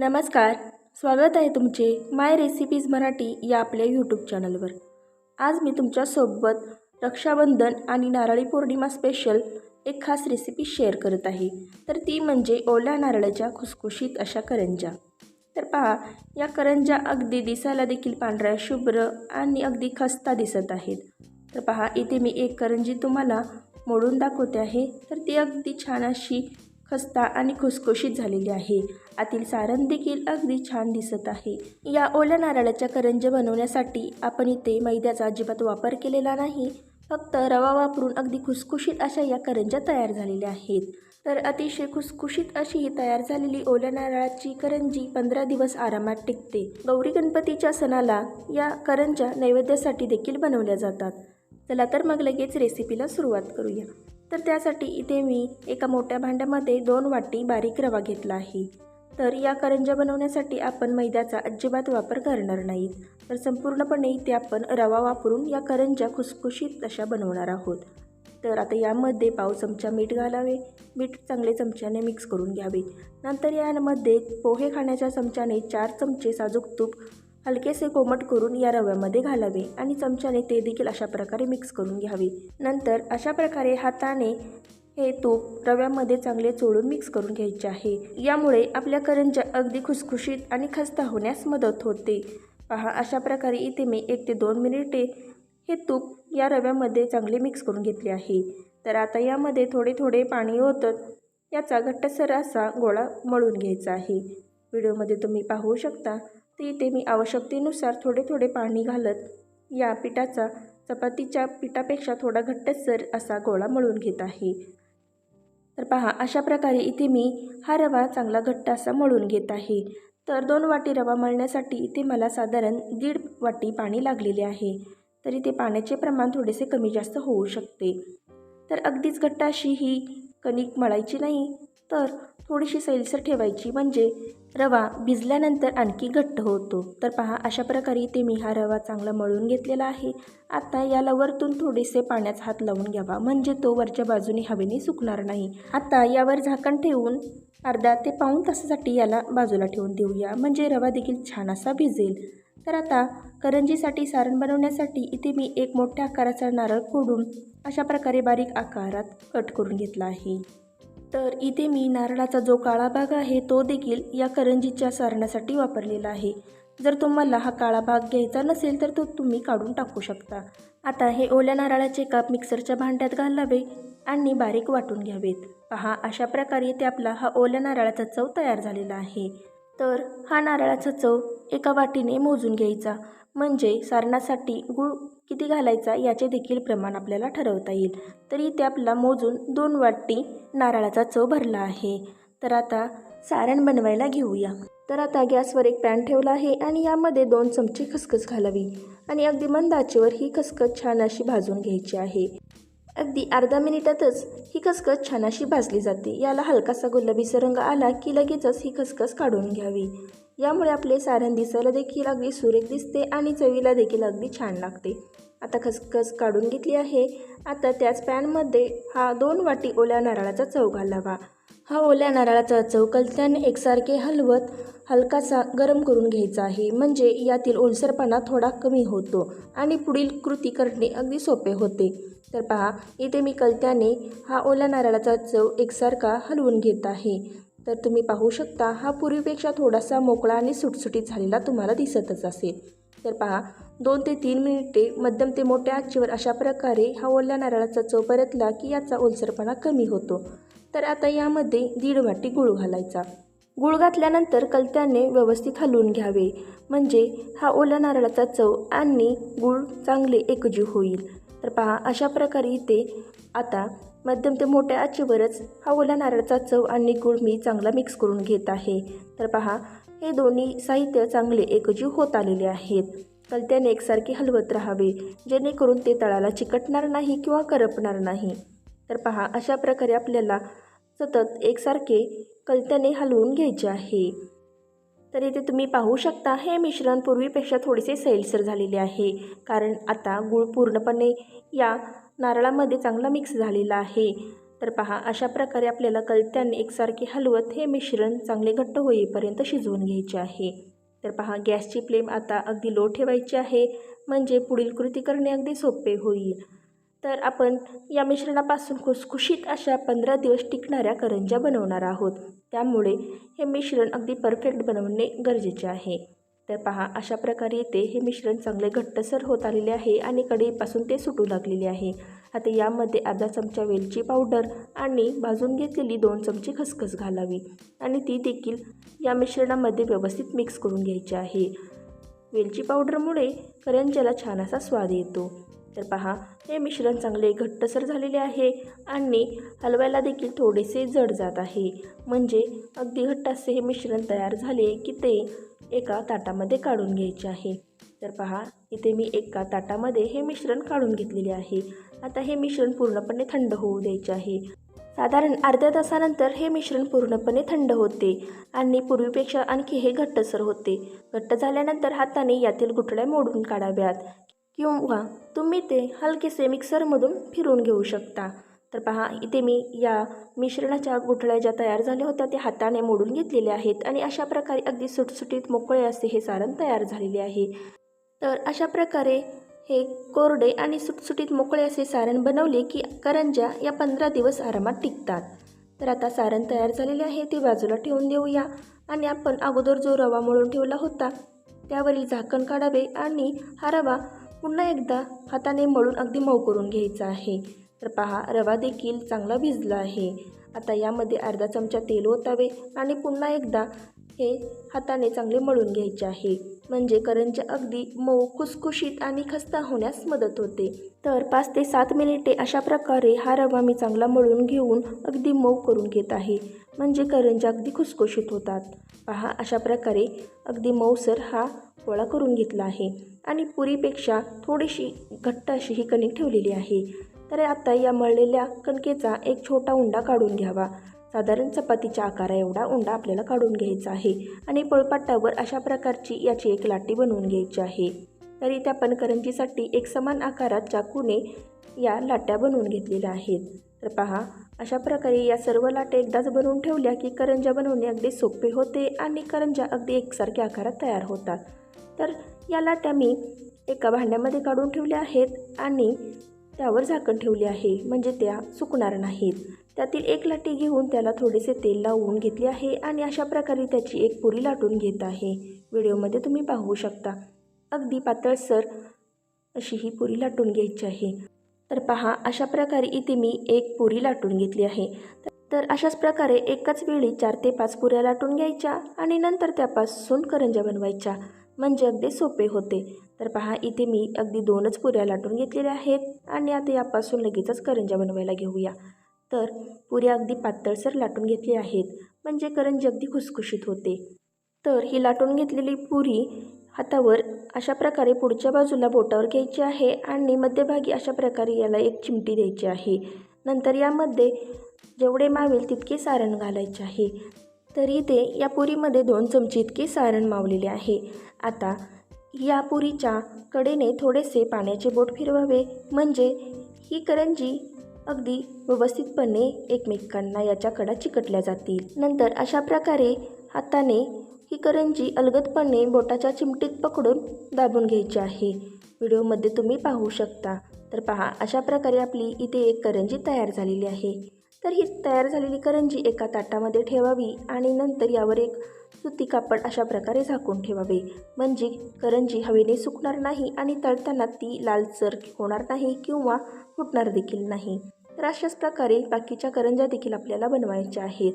नमस्कार स्वागत आहे तुमचे माय रेसिपीज मराठी या आपल्या यूट्यूब चॅनलवर. आज मी तुमच्यासोबत रक्षाबंधन आणि नारळी पौर्णिमा स्पेशल एक खास रेसिपी शेअर करत आहे. तर ती म्हणजे ओल्या नारळाच्या खुसखुशीत अशा करंजा. तर पहा या करंजा अगदी दिसायला देखील पांढऱ्या शुभ्र आणि अगदी खस्ता दिसत आहेत. तर पहा इथे मी एक करंजी तुम्हाला मोडून दाखवते आहे. तर ती अगदी छान अशी खस्ता आणि खुसखुशीत झालेली आहे. आतील सारण देखील अगदी छान दिसत आहे. या ओल्या नारळाच्या करंज्या बनवण्यासाठी आपण इथे मैद्याचा अजिबात वापर केलेला नाही. फक्त रवा वापरून अगदी खुसखुशीत अशा या करंज्या तयार झालेल्या आहेत. तर अतिशय खुसखुशीत अशी ही तयार झालेली ओल्या नारळाची करंजी पंधरा दिवस आरामात टिकते. गौरी गणपतीच्या सणाला या करंज्या नैवेद्यासाठी देखील बनवल्या जातात. चला तर मग लगेच रेसिपीला सुरुवात करूया. तर त्यासाठी इथे मी एका मोठ्या भांड्यामध्ये दोन वाटी बारीक रवा घेतला आहे. तर या करंज्या बनवण्यासाठी आपण मैद्याचा अजिबात वापर करणार नाहीत. तर संपूर्णपणे इथे आपण रवा वापरून या करंज्या खुसखुशीत अशा बनवणार आहोत. तर आता यामध्ये पाव चमचा मीठ घालावे. मीठ चांगले चमच्याने मिक्स करून घ्यावे. नंतर यामध्ये पोहे खाण्याच्या चमच्याने चार चमचे साजूक तूप हलकेसे कोमट करून या रव्यामध्ये घालावे आणि चमच्याने ते देखील अशा प्रकारे मिक्स करून घ्यावे. नंतर अशा प्रकारे हाताने हे तूप रव्यामध्ये चांगले चोळून मिक्स करून घ्यायचे आहे. यामुळे आपल्या करंज्या अगदी खुसखुशीत आणि खस्ता होण्यास मदत होते. पहा अशा प्रकारे इथे मी एक ते दोन मिनिटे हे तूप या रव्यामध्ये चांगले मिक्स करून घेतले आहे. तर आता यामध्ये थोडे थोडे पाणी ओतत याचा घट्टसर असा गोळा मळून घ्यायचा आहे. व्हिडिओमध्ये तुम्ही पाहू शकता ते इथे मी आवश्यकतेनुसार थोडे थोडे पाणी घालत या पिठाचा चपातीच्या पिठापेक्षा थोडा घट्टसर असा गोळा मळून घेत आहे. तर पहा अशा प्रकारे इथे मी हा रवा चांगला घट्ट असा मळून घेत आहे. तर दोन वाटी रवा मळण्यासाठी इथे मला साधारण दीड वाटी पाणी लागलेले आहे. तर इथे पाण्याचे प्रमाण थोडेसे कमी जास्त होऊ शकते. तर अगदीच घट्ट अशी ही कणिक मळायची नाही. तर थोडीशी सैलसर ठेवायची. म्हणजे रवा भिजल्यानंतर आणखी घट्ट होतो. तर पहा अशा प्रकारे इथे मी हा रवा चांगला मळून घेतलेला आहे. आता याला वरतून थोडेसे पाण्याचा हात लावून घ्यावा. म्हणजे तो वरच्या बाजूने हवेने सुकणार नाही. आता यावर झाकण ठेवून अर्धा ते पाऊण तासासाठी याला बाजूला ठेवून देऊया. म्हणजे रवा देखील छान असा भिजेल. तर आता करंजीसाठी सारण बनवण्यासाठी इथे मी एक मोठ्या आकाराचा नारळ फोडून अशा प्रकारे बारीक आकारात कट करून घेतला आहे. तर इथे मी नारळाचा जो काळा भाग आहे तो देखील या करंजीच्या सारणासाठी वापरलेला आहे. जर तुम्हाला हा काळा भाग घ्यायचा नसेल तर तो तुम्ही काढून टाकू शकता. आता हे ओल्या नारळाचे काप मिक्सरच्या भांड्यात घालावे आणि बारीक वाटून घ्यावेत. पहा अशा प्रकारे ते आपला हा ओल्या नारळाचा चव तयार झालेला आहे. तर हा नारळाचा चव एका वाटीने मोजून घ्यायचा. म्हणजे सारणासाठी गूळ किती घालायचा याचे देखील प्रमाण आपल्याला ठरवता येईल. तर इथे आपला मोजून दोन वाटी नारळाचा चव भरला आहे. तर आता सारण बनवायला घेऊया. तर आता गॅसवर एक पॅन ठेवला आहे आणि यामध्ये दोन चमचे खसखस घालावी. आणि अगदी मंद आचेवर ही खसखस छान अशी भाजून घ्यायची आहे. अगदी अर्धा मिनिटातच ही खसखस छान अशी भाजली जाते. याला हलकासा गुलाबीचा रंग आला की लगेचच ही खसखस काढून घ्यावी. यामुळे आपले सारण दिसायला देखील अगदी सुरेख दिसते आणि चवीला देखील अगदी छान लागते. आता खसखस काढून घेतली आहे. आता त्याच पॅनमध्ये हा दोन वाटी ओल्या नारळाचा चव घालावा. हा ओल्या नारळाचा चव कलत्याने एकसारखे हलवत हलकासा गरम करून घ्यायचा आहे. म्हणजे यातील ओलसरपणा थोडा कमी होतो आणि पुढील कृती करणे अगदी सोपे होते. तर पहा इथे मी कलत्याने हा ओल्या नारळाचा चव एकसारखा हलवून घेत आहे. तर तुम्ही पाहू शकता हा पूर्वीपेक्षा थोडासा मोकळा आणि सुटसुटीत झालेला तुम्हाला दिसतच असेल. तर पहा दोन ते तीन मिनिटे मध्यम ते मोठ्या आचेवर अशा प्रकारे हा ओल्या नारळाचा चव परतला की याचा ओलसरपणा कमी होतो. तर आता यामध्ये दीड वाटी गूळ घालायचा. गूळ घातल्यानंतर कलत्याने व्यवस्थित हलवून घ्यावे. म्हणजे हा ओल्या नारळाचा चव आणि गूळ चांगले एकजीव होईल. तर पहा अशा प्रकारे इथे आता मध्यम ते मोठ्या आचेवरच हा ओल्या नारळाचा चव आणि गूळ मी चांगला मिक्स करून घेत आहे. तर पहा हे दोन्ही साहित्य चांगले एकजीव होत आलेले आहेत. कलत्याने एकसारखे हलवत राहावे जेणेकरून ते तळाला चिकटणार नाही किंवा करपणार नाही. तर पहा अशा प्रकारे आपल्याला सतत एकसारखे कलत्याने हलवून घ्यायचे आहे. तर इथे तुम्ही पाहू शकता हे मिश्रण पूर्वीपेक्षा थोडेसे सैलसर झालेले आहे. कारण आता गूळ पूर्णपणे या नारळामध्ये चांगला मिक्स झालेला आहे. तर पहा अशा प्रकारे आपल्याला कलत्याने एकसारखे हलवत हे मिश्रण चांगले घट्ट होईपर्यंत शिजवून घ्यायचे आहे. तर पहा गॅसची फ्लेम आता अगदी लो ठेवायची आहे म्हणजे पुढील कृती करणे अगदी सोपे होईल. तर आपण या मिश्रणापासून खुसखुशीत अशा पंधरा दिवस टिकणाऱ्या करंज्या बनवणार आहोत. त्यामुळे हे मिश्रण अगदी परफेक्ट बनवणे गरजेचे आहे. तर पहा अशा प्रकारे येते हे मिश्रण चांगले घट्टसर होत आलेले आहे आणि कढईपासून ते सुटू लागलेले आहे. आता यामध्ये अर्धा चमचा वेलची पावडर आणि भाजून घेतलेली दोन चमचे खसखस घालावी. आणि ती देखील या मिश्रणामध्ये व्यवस्थित मिक्स करून घ्यायची आहे. वेलची पावडरमुळे करंज्याला छान असा स्वाद येतो. तर पहा हे मिश्रण चांगले घट्टसर झालेले आहे आणि हलवायला देखील थोडेसे जड जात आहे. म्हणजे अगदी घट्ट असे हे मिश्रण तयार झाले की ते एका ताटामध्ये काढून घ्यायचे आहे. तर पहा इथे मी एका ताटामध्ये हे मिश्रण काढून घेतलेले आहे. आता हे मिश्रण पूर्णपणे थंड होऊ द्यायचे आहे. साधारण अर्ध्या तासानंतर हे मिश्रण पूर्णपणे थंड होते आणि पूर्वीपेक्षा आणखी हे घट्टसर होते. घट्ट झाल्यानंतर हाताने यातील गुठळ्या मोडून काढाव्यात. किंवा तुम्ही ते हलकेसे मिक्सरमधून फिरून घेऊ शकता. तर पहा इथे मी या मिश्रणाच्या गुठळ्या ज्या तयार झाल्या होत्या त्या हाताने मोडून घेतलेल्या आहेत आणि अशा प्रकारे अगदी सुटसुटीत मोकळे असे हे सारण तयार झालेले आहे. तर अशा प्रकारे हे कोरडे आणि सुटसुटीत मोकळे असे सारण बनवले की करंज्या या पंधरा दिवस आरामात टिकतात. तर आता सारण तयार झालेले आहे ते बाजूला ठेवून देऊया. आणि आपण अगोदर जो रवा मळून ठेवला होता त्यावरील झाकण काढावे आणि हा रवा पुन्हा एकदा हाताने मळून अगदी मऊ करून घ्यायचा आहे. तर पहा रवा देखील चांगला भिजला आहे. आता यामध्ये अर्धा चमचा तेल ओतावे आणि पुन्हा एकदा हे हाताने चांगले मळून घ्यायचे आहे. म्हणजे करंज्या अगदी मऊ खुसखुशीत आणि खस्ता होण्यास मदत होते. तर पाच ते सात मिनिटे अशा प्रकारे हा रवा मी चांगला मळून घेऊन अगदी मऊ करून घेत आहे. म्हणजे करंज्या अगदी खुसखुशीत होतात. पहा अशा प्रकारे अगदी मऊसर हा गोळा करून घेतला आहे. आणि पुरीपेक्षा थोडीशी घट्ट अशी ही कणिक ठेवलेली आहे. तर आता या मळलेल्या कणकेचा एक छोटा उंडा काढून घ्यावा. साधारण चपातीच्या आकारा एवढा उंडा आपल्याला काढून घ्यायचा आहे आणि पळपाटावर अशा प्रकारची याची एक लाटी बनवून घ्यायची आहे. तरी त्या पणकरंजीसाठी एक समान आकारात चाकूने या लाट्या बनवून घेतलेल्या आहेत. तर पहा अशा प्रकारे या सर्व लाट्या एकदाच बनवून ठेवल्या की करंजा बनवणे अगदी सोपे होते आणि करंजा अगदी एकसारख्या आकारात तयार होतात. तर या लाट्या मी एका भांड्यामध्ये काढून ठेवल्या आहेत आणि त्यावर झाकण ठेवले आहे म्हणजे त्या सुकणार नाहीत. त्यातील एक लाटी घेऊन त्याला थोडेसे तेल लावून घेतले आहे आणि अशा प्रकारे त्याची एक पुरी लाटून घेत आहे. व्हिडिओमध्ये तुम्ही पाहू शकता. अगदी पातळसर अशी ही पुरी लाटून घ्यायची आहे. तर पहा अशा प्रकारे इथे मी एक पुरी लाटून घेतली आहे. तर अशाच प्रकारे एकाच वेळी चार ते पाच पुऱ्या लाटून घ्यायच्या आणि नंतर त्यापासून करंजा बनवायच्या. म्हणजे अगदी सोपे होते. तर पहा इथे मी अगदी दोनच पुऱ्या लाटून घेतलेल्या आहेत आणि आता यापासून लगेचच करंज्या बनवायला घेऊया. तर पुऱ्या अगदी पातळसर लाटून घेतली आहेत म्हणजे करंजी अगदी खुसखुशीत होते. तर ही लाटून घेतलेली पुरी हातावर अशा प्रकारे पुढच्या बाजूला बोटावर घ्यायची आहे आणि मध्यभागी अशा प्रकारे याला एक चिमटी द्यायची आहे. नंतर यामध्ये जेवढे मावेल तितके सारण घालायचे आहे. तरी ते या पुरीमध्ये दोन चमचे इतके सारण मावलेले आहे. आता या पुरीच्या कडेने थोडेसे पाण्याचे बोट फिरवावे. म्हणजे ही करंजी अगदी व्यवस्थितपणे एकमेकांना याच्या कडा चिकटल्या जातील. नंतर अशा प्रकारे हाताने ही करंजी अलगदपणे बोटाच्या चिमटीत पकडून दाबून घ्यायची आहे. व्हिडिओमध्ये तुम्ही पाहू शकता. तर पहा अशा प्रकारे आपली इथे एक करंजी तयार झालेली आहे. तर ही तयार झालेली करंजी एका ताटामध्ये ठेवावी आणि नंतर यावर एक सुती कापड अशा प्रकारे झाकून ठेवावे. म्हणजे करंजी हवेने सुकणार नाही आणि तळताना ती लालसर होणार नाही किंवा फुटणार देखील नाही. तर अशाच प्रकारे बाकीच्या करंज्या देखील आपल्याला बनवायच्या आहेत.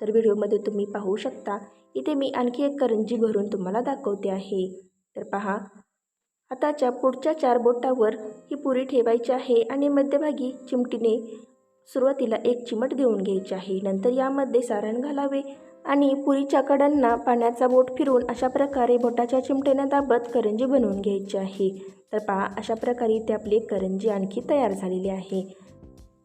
तर व्हिडिओमध्ये तुम्ही पाहू शकता इथे मी आणखी एक करंजी भरून तुम्हाला दाखवते आहे. तर पहा हाताच्या पुढच्या चार बोटावर ही पुरी ठेवायची आहे आणि मध्यभागी चिमटीने सुरुवातीला एक चिमट देऊन घ्यायची आहे. नंतर यामध्ये सारण घालावे आणि पुरीच्या कडांना पाण्याचा बोट फिरून अशा प्रकारे बोटाच्या चिमट्याने दाबत करंजी बनवून घ्यायची आहे. तर पहा अशा प्रकारे इथे आपली करंजी आणखी तयार झालेली आहे.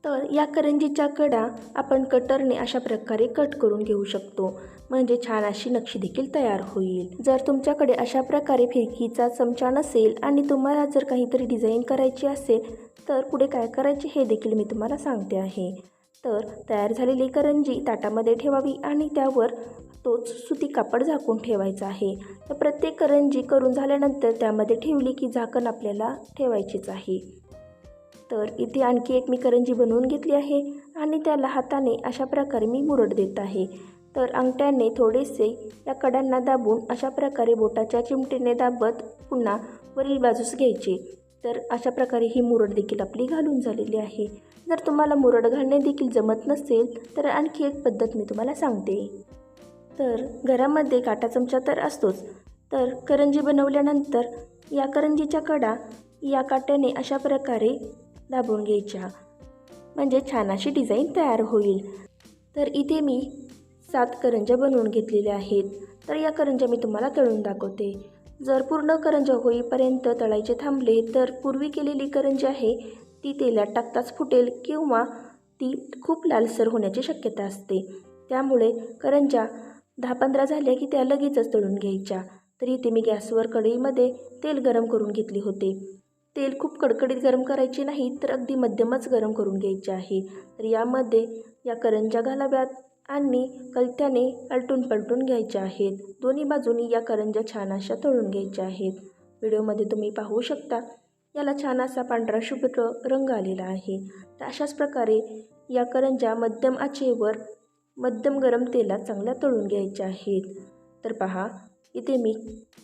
तर या करंजीच्या कडा आपण कटरने अशा प्रकारे कट करून घेऊ शकतो. म्हणजे छान अशी नक्षी देखील तयार होईल. जर तुमच्याकडे अशा प्रकारे फिरकीचा चमचा नसेल आणि तुम्हाला जर काहीतरी डिझाईन करायची असेल तर पुढे काय करायचे हे देखील मी तुम्हाला सांगते आहे. तर तयार झालेली करंजी ताटामध्ये ठेवावी आणि त्यावर तोच सुती कापड झाकून ठेवायचा आहे. तर प्रत्येक करंजी करून झाल्यानंतर त्यामध्ये ठेवली की झाकण आपल्याला ठेवायचीच आहे. तर इथे आणखी एक मी करंजी बनवून घेतली आहे आणि त्याला हाताने अशा प्रकारे मी मुरड देत आहे. तर अंगठ्याने थोडेसे या कडांना दाबून अशा प्रकारे बोटाच्या चिमटीने दाबत पुन्हा वरील बाजूस घ्यायचे. तर अशा प्रकारे ही मुरड देखील आपली घालून झालेली आहे. जर तुम्हाला मुरड घालणे देखील जमत नसेल तर आणखी एक पद्धत मी तुम्हाला सांगते. तर घरामध्ये काटा चमचा तर असतोच. तर करंजी बनवल्यानंतर या करंजीच्या कडा या काट्याने अशा प्रकारे दाबून घ्यायच्या. म्हणजे छान अशी डिझाईन तयार होईल. तर इथे मी सात करंज्या बनवून घेतलेल्या आहेत. तर या करंज्या मी तुम्हाला तळून दाखवते. जर पूर्ण करंज्या होईपर्यंत तळायचे थांबले तर पूर्वी केलेली करंजी आहे ती तेलात टाकताच फुटेल किंवा ती खूप लालसर होण्याची शक्यता असते. त्यामुळे करंज्या दहा पंधरा झाल्या की त्या लगेचच तळून घ्यायच्या. तर इथे मी गॅसवर कढईमध्ये तेल गरम करून घेतले होते. तेल खूप कडकडीत गरम करायचे नाही तर अगदी मध्यमच गरम करून घ्यायचे आहे. तर यामध्ये या करंज्या घालाव्यात आणि कलत्याने अलटून पलटून घ्यायच्या आहेत. दोन्ही बाजूनी या करंज्या छान अशा तळून घ्यायच्या आहेत. व्हिडिओमध्ये तुम्ही पाहू शकता याला छान असा पांढरा शुभ्र रंग आलेला आहे. तर अशाच प्रकारे या करंज्या मध्यम आचेवर मध्यम गरम तेलात चांगल्या तळून घ्यायच्या आहेत. तर पहा इथे मी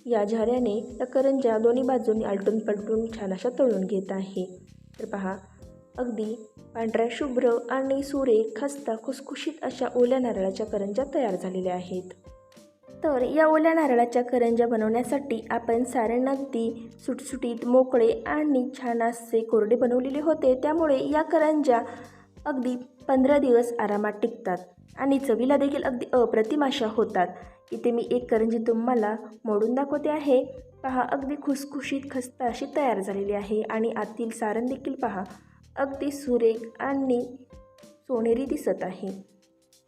या झाऱ्याने या करंज्या दोन्ही बाजूंनी आलटून पलटून छान अशा तळून घेत आहे. तर पहा अगदी पांढऱ्या शुभ्र आणि सुरेख खस्ता खुसखुशीत अशा ओल्या नारळाच्या करंज्या तयार झालेल्या आहेत. तर या ओल्या नारळाच्या करंज्या बनवण्यासाठी आपण सारण अगदी सुटसुटीत मोकळे आणि छान असे कोरडे बनवलेले होते. त्यामुळे या करंज्या अगदी पंधरा दिवस आरामात टिकतात आणि चवीला देखील अगदी अप्रतिम अशा होतात. इथे मी एक करंजी तुम्हाला मोडून दाखवते आहे. पहा अगदी खुसखुशीत खस्ता अशी तयार झालेली आहे आणि आतील सारण देखील पहा अगदी सुरेख आणि सोनेरी दिसत आहे.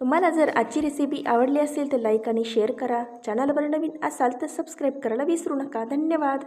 तुम्हाला जर आजची रेसिपी आवडली असेल तर लाईक आणि शेअर करा. चॅनलवर नवीन असाल तर सबस्क्राईब करायला विसरू नका. धन्यवाद.